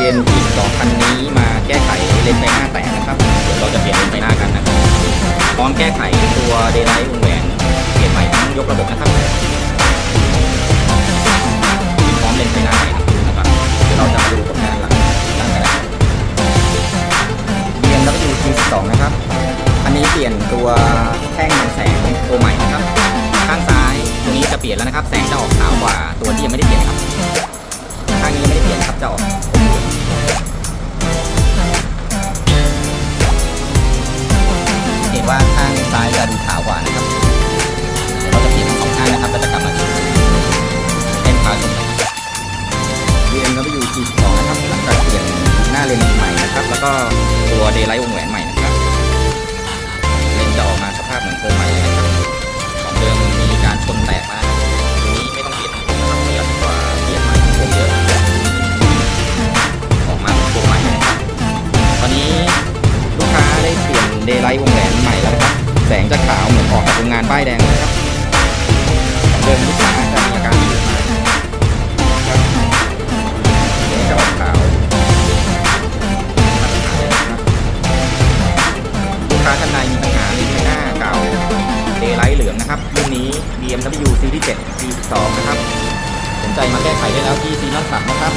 BN อีกสองคันนี้มาแก้ไขเลนส์ไฟหน้าแตกนะครับ เดี๋ยวเราจะเปลี่ยนเลนส์ไฟหน้ากันนะครับพร้อมแก้ไขตัวเดย์ไลท์วงแหวนเปลี่ยนใหม่ทั้งยกระบบนะครับพร้อมเลนส์ไฟหน้าใหม่นะครับเดี๋ยวเราจะมาดูผลงานหลังหลังกันนะครับ BMW T12 นะครับ อันนี้เปลี่ยนตัวแท่งนำแสงตัวใหม่นะครับ ข้างซ้ายตัวนี้จะเปลี่ยนแล้วนะครับ แสงจะออกขาวกว่าตัวที่ยังไม่ได้เปลี่ยนครับข้างนี้ยังไม่ได้เปลี่ยนครับจะออก แล้วก็ตัวเดย์ไลท์วงแหวนใหม่นะครับเลนจะออกมาสภาพเหมือนโครงใหม่เลยนะครับของเดิมมีการชนแตกมาตัวนี้ไม่ต้องเปลี่ยนนะครับเปลี่ยนกว่าเปลี่ยนใหม่โคงเยอะออกมาเป็นโครงใหม่นะครับตอนนี้ลูกค้าได้เปลี่ยนเดย์ไลท์วงแหวนใหม่แล้วนะครับแสงจะขาวเหมือนออกจากโรงงานป้ายแดงนะครับเดิมลูกค้า องนะครับรุ่นนี้ BMW Series 7 G2 นะครับ สนใจมาแก้ไขได้แล้วที่ซีนอนสับนะครับ